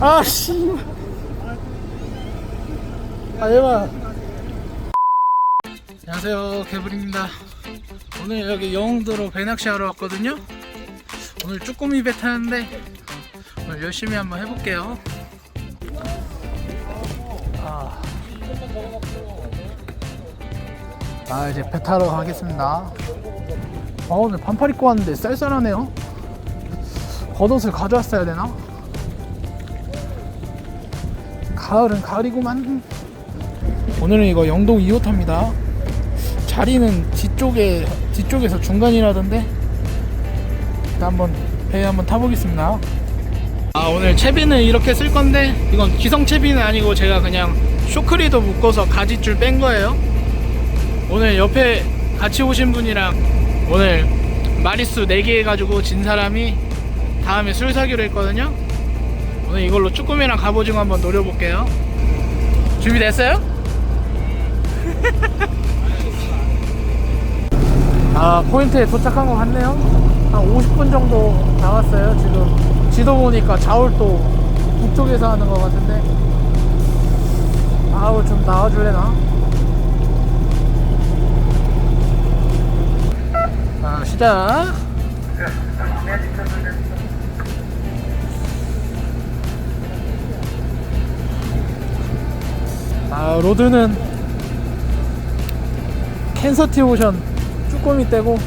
아 씨. 아 얘봐 안녕하세요. 개불입니다. 오늘 여기 영흥도로 배낚시 하러 왔거든요. 오늘 쭈꾸미 배 타는데 오늘 열심히 한번 해볼게요. 아, 아 이제 배 타러 가겠습니다. 아 오늘 반팔 입고 왔는데 쌀쌀하네요. 겉옷을 가져왔어야 되나? 가을은 가을이구만. 오늘은 이거 영동 2호탑입니다. 자리는 뒤쪽에 뒤쪽에서 중간이라던데? 일단 한번 배에 한번 타보겠습니다. 아 오늘 채비는 이렇게 쓸 건데 이건 기성 채비는 아니고 제가 그냥 쇼크리도 묶어서 가지줄 뺀 거예요. 오늘 옆에 같이 오신 분이랑 오늘 마리수 4개 해가지고 진 사람이 다음에 술 사기로 했거든요 오늘 이걸로 쭈꾸미랑 갑오징어 한번 노려볼게요. 준비됐어요? 아 포인트에 도착한 것 같네요. 한 50분 정도 나왔어요 지금. 지도 보니까 자울도 북쪽에서 하는 것 같은데. 아우 좀 나와줄래나? 자 시작 아 로드는 캔서티 오션 쭈꾸미 떼고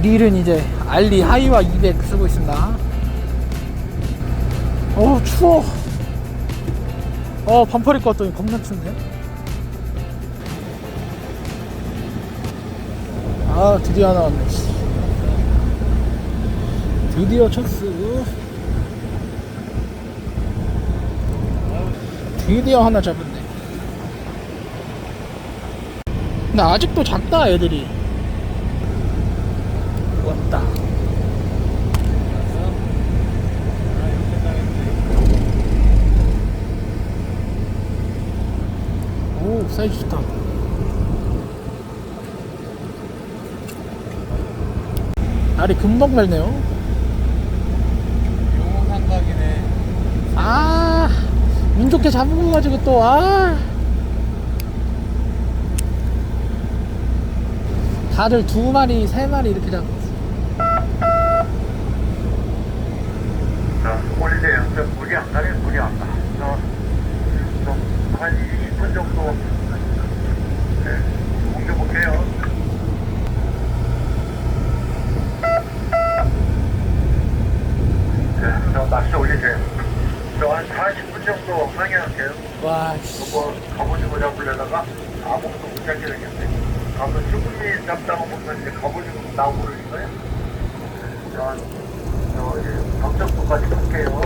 릴은 이제 알리 하이와 200 쓰고 있습니다. 어우 추워. 어 반팔 입고 왔더니 겁나 춥네. 아 드디어 하나 왔네. 씨. 드디어 쳤어 드디어 하나 잡았네. 근데 아직도 작다 애들이. 왔다. 오 사이즈 좋다. 알이 금방 말네요. 용산각이네. 아, 운 좋게 잡은 거 가지고 또, 아. 다들 두 마리, 세 마리 이렇게 잡고. 자, 올리세요. 저 물이 안 가네, 물이 안 가. 저, 저, 한 20분 정도, 네, 옮겨볼게요. 네, 저 낚시 올리세요. 저 한 40분 정도 항해할게요. 와, 씨. 뭐, 갑오징어 잡으려다가 아무것도 못 잡게 되겠네. 가서 쭈꾸미 잡다가 보면 이제 갑오징어 나오고. 자, 저, 이제, 덕적도까지 갈게요.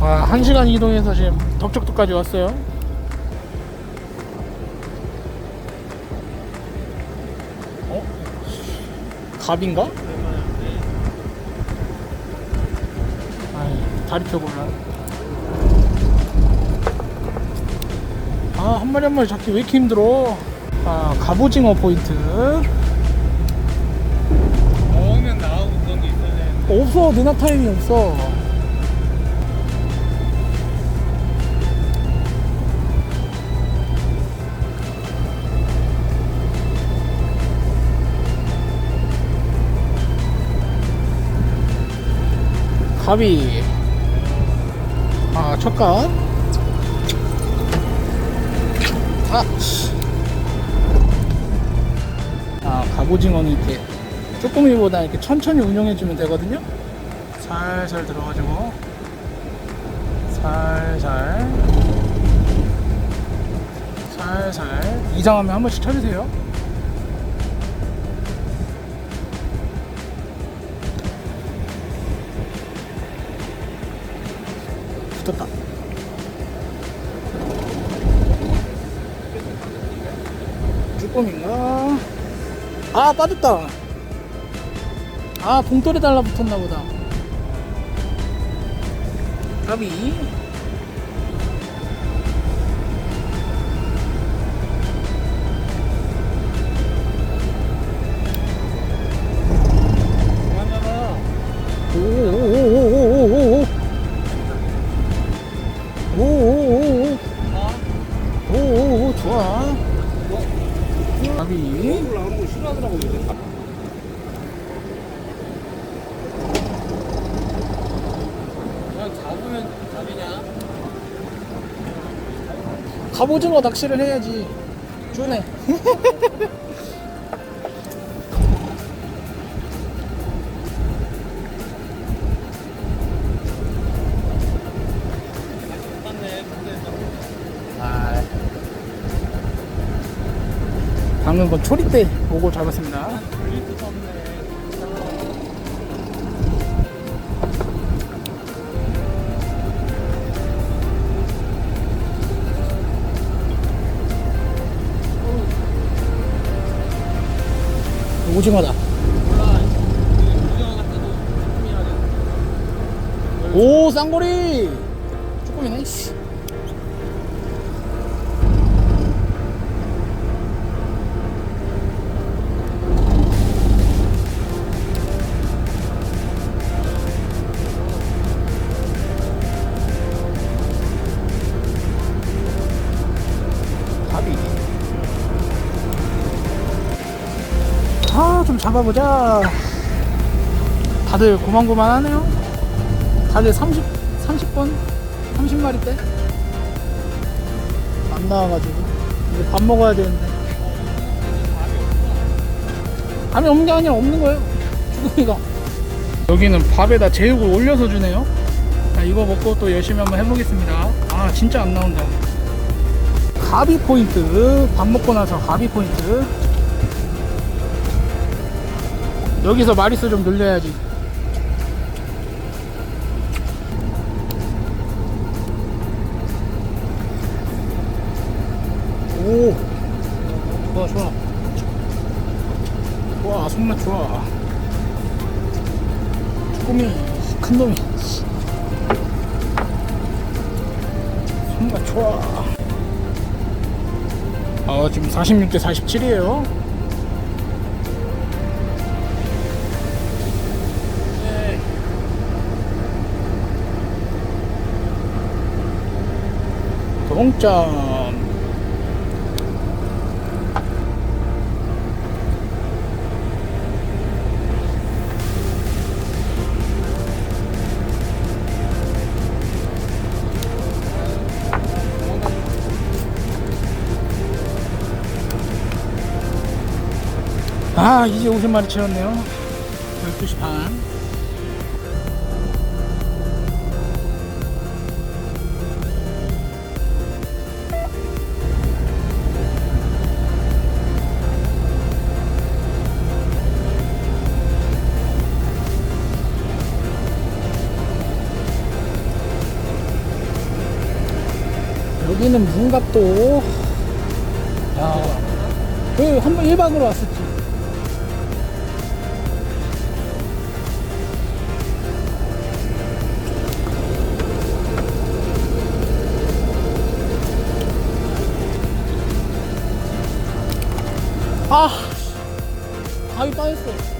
와, 한 시간 이동해서 지금 덕적도까지 왔어요. 어? 갑인가? 아이, 다리 펴볼라. 아, 한 마리 한 마리 잡기 왜 이렇게 힘들어? 아, 갑오징어 포인트. 어는 나오고 그런 게 있어야 되는데. 없어, 누나 타임이 없어. 갑이 아 첫갑 아, 씨. 아 갑오징어는 이렇게 쭈꾸미보다 이렇게 천천히 운영해주면 되거든요. 살살 들어가지고. 살살. 살살. 이상하면 한 번씩 쳐주세요 쭈꾸미인가? 아 빠졌다. 아 봉돌에 달라붙었나 보다. 까비 밥이 나오는 거 싫어하더라고 그냥 갑오징어 낚시를 해야지. 주네. 방금 건 초리대 보고 잡았습니다. 오징어다. 오 쌍거리. 조금이네. 잡아보자. 다들 고만고만하네요. 다들 30, 30번? 30마리 때? 안 나와가지고. 이제 밥 먹어야 되는데. 밥이 없는 게 아니라 없는 거예요. 주둥이가. 여기는 밥에다 제육을 올려서 주네요. 자, 이거 먹고 또 열심히 한번 해보겠습니다. 아, 진짜 안 나온다. 가비 포인트. 밥 먹고 나서 가비 포인트. 여기서 마리수 좀 늘려야지. 오, 좋아, 좋아. 와, 손맛 좋아. 조금이 큰 놈이. 손맛 좋아. 아, 지금 46대 47이에요. 동점. 아, 이제 50마리 채웠네요. 12시 반. 여기는 문갑도 야, 그 한번 1박으로 왔었지. 아, 가위 빠졌어.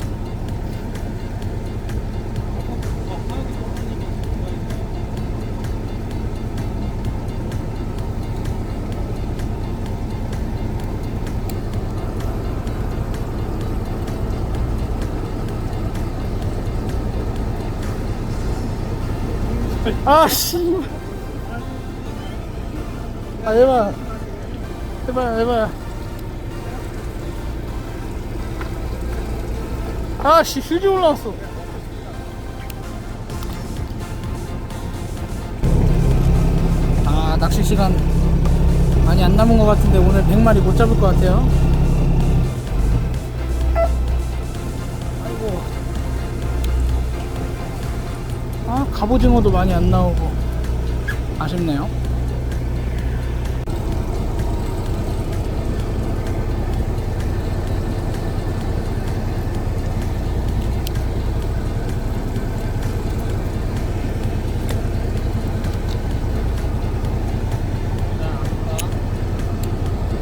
아 씨 아 해봐. 해봐 해봐. 아씨 휴지 올라왔어. 아 낚시 시간 많이 안 남은 것 같은데 오늘 100마리 못 잡을 것 같아요 아 갑오징어도 많이 안 나오고 아쉽네요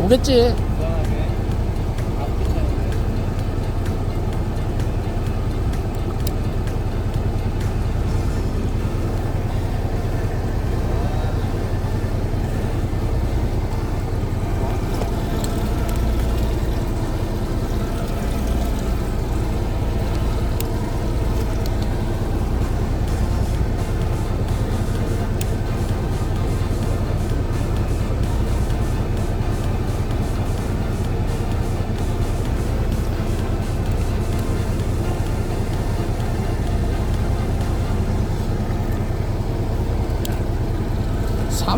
오겠지.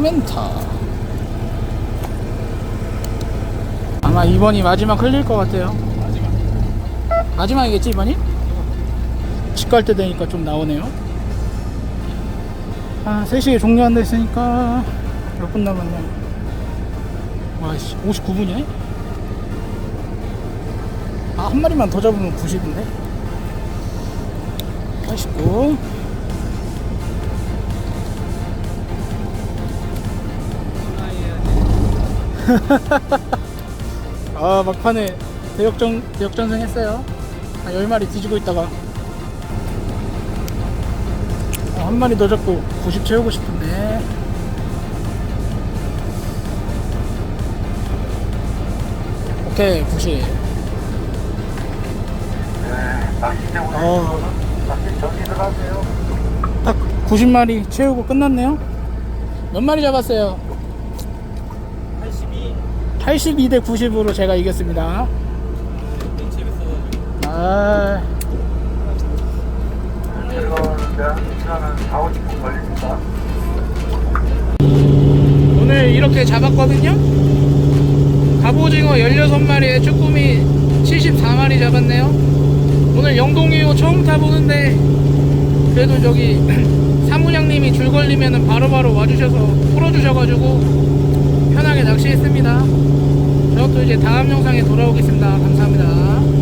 사멘타. 아마 이번이 마지막 흘릴 것 같아요. 마지막이겠지 이번이? 집 갈 때 되니까 좀 나오네요. 아 3시에 종료한다 했으니까 몇 분 남았냐? 와씨 59분이네? 아 한 마리만 더 잡으면 90인데? 89 아 막판에 대역전 대역전승 했어요. 한 10마리 뒤지고 있다가 어, 한 마리 더 잡고 90 채우고 싶은데 오케이 90 네, 낚시대 오늘 어. 딱 90마리 채우고 끝났네요. 몇 마리 잡았어요? 82. 82대 90으로 제가 이겼습니다. 아, 들어오는데 시간은 4, 50분 걸립니다. 오늘 이렇게 잡았거든요. 갑오징어 16마리에 쭈꾸미 74마리 잡았네요. 오늘 영동이호 처음 타보는데 그래도 저기 사무장님이 줄 걸리면 바로바로 와주셔서 풀어주셔가지고 낚시했습니다. 저도 이제 다음 영상에 돌아오겠습니다. 감사합니다.